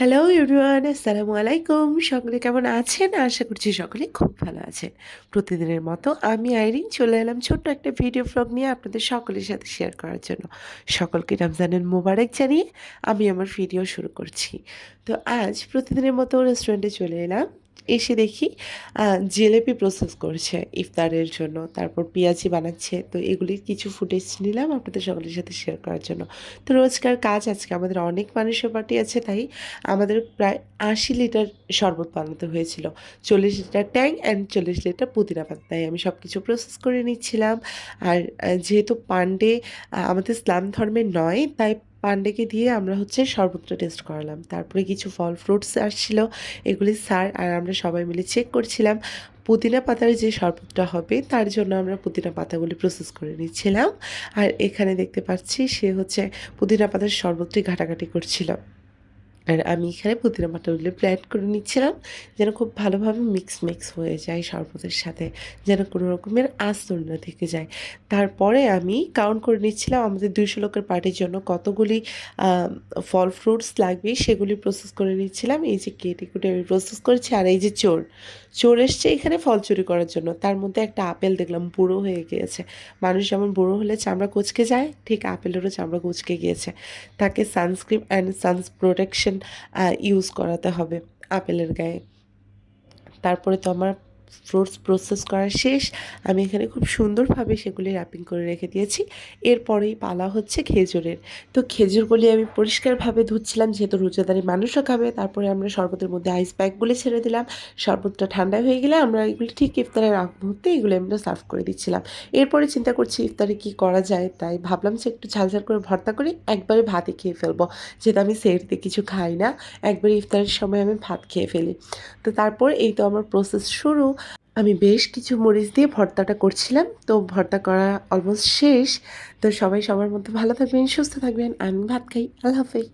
Hello everyone আসসালামু আলাইকুম সকলে কেমন আছেন? আশা করছি সকলে খুব ভালো আছেন। প্রতিদিনের মতো আমি আইরিন চলে এলাম ছোট্ট একটা ভিডিও ফ্লগ নিয়ে আপনাদের সকলের সাথে শেয়ার করার জন্য। সকলকে রমজানের মোবারক জানিয়ে আমি আমার ভিডিও শুরু করছি। তো আজ প্রতিদিনের মতো রেস্টুরেন্টে চলে এলাম। এসে দেখি জিলেপি প্রসেস করছে ইফতারের জন্য, তারপর পেঁয়াজি বানাচ্ছে। তো এগুলির কিছু ফুটেজ নিলাম আপনাদের সকলের সাথে শেয়ার করার জন্য। তো রোজকার কাজ আজকে আমাদের অনেক মানুষের পার্টি আছে, তাই আমাদের প্রায় আশি লিটার শরবত বানাতে হয়েছিল। চল্লিশ লিটার ট্যাং অ্যান্ড চল্লিশ লিটার পুদিনা পাতা। তাই আমি সব কিছু প্রসেস করে নিচ্ছিলাম। আর যেহেতু পান্ডে আমাদের ইসলাম ধর্মের নয়, তাই পান্ডেকে দিয়ে আমরা হচ্ছে শরবতটা টেস্ট করালাম। তারপরে কিছু ফল ফ্রুটস আসছিল, এগুলি স্যার আর আমরা সবাই মিলে চেক করছিলাম। পুদিনা পাতার যে শরবতটা হবে, তার জন্য আমরা পুদিনা পাতাগুলি প্রসেস করে নিচ্ছিলাম। আর এখানে দেখতে পাচ্ছি সে হচ্ছে পুদিনা পাতার শরবতটি ঘাটাঘাটি করছিল। আর আমি এখানে পুদিনা পাতাগুলো প্ল্যান করে নিচ্ছিলাম, যেন খুব ভালোভাবে মিক্স মিক্স হয়ে যায় শরবতের সাথে, যেন কোনো রকমের আস্তর না থেকে যায়। তারপরে আমি কাউন্ট করে নিচ্ছিলাম আমাদের দুইশো লোকের পার্টির জন্য কতগুলি ফল ফ্রুটস লাগবে সেগুলি প্রসেস করে নিচ্ছিলাম। এই যে কেটে কুটে আমি প্রসেস করেছি আর এই যে চোর চোর এসছে এখানে ফল চুরি করার জন্য। তার মধ্যে একটা আপেল দেখলাম বুড়ো হয়ে গিয়েছে। মানুষ যেমন বুড়ো হলে চামড়া কুচকে যায়, ঠিক আপেলেরও চামড়া কুচকে গিয়েছে। তাকে sunscreen and sun protection use করাতে হবে আপেলের গায়ে। তারপরে তো আমার ফ্রুটস প্রসেস করা শেষ। আমি এখানে খুব সুন্দরভাবে সেগুলি র্যাপিং করে রেখে দিয়েছি। এরপরেই পালা হচ্ছে খেজুরের। তো খেজুরগুলি আমি পরিষ্কারভাবে ধুচ্ছিলাম, যেহেতু রোজাদারি মানুষও খাবে, তারপরে আমরা শরবতের মধ্যে আইস প্যাকগুলি ছেড়ে দিলাম। শরবতটা ঠান্ডা হয়ে গেলে আমরা এগুলি ঠিক ইফতারের আগ মুহূর্তে এগুলো আমরা সার্ভ করে দিচ্ছিলাম। এরপরে চিন্তা করছি ইফতারে কি করা যায়, তাই ভাবলাম যে একটু ঝাল ঝাল করে ভর্তা করে একবারে ভাতে খেয়ে ফেলব। যেহেতু আমি সেরতে কিছু খাই না, একবারে ইফতারের সময় আমি ভাত খেয়ে ফেলি। তো তারপর এই তো আমার প্রসেস শুরু। আমি বেশ কিছু মরিচ দিয়ে ভর্তাটা করছিলাম। তো ভর্তা করা অলমোস্ট শেষ। তো সবাই সবার মধ্যে ভালো থাকবেন, সুস্থ থাকবেন। আমি ভাত খাই। আল্লাহ হাফেজ।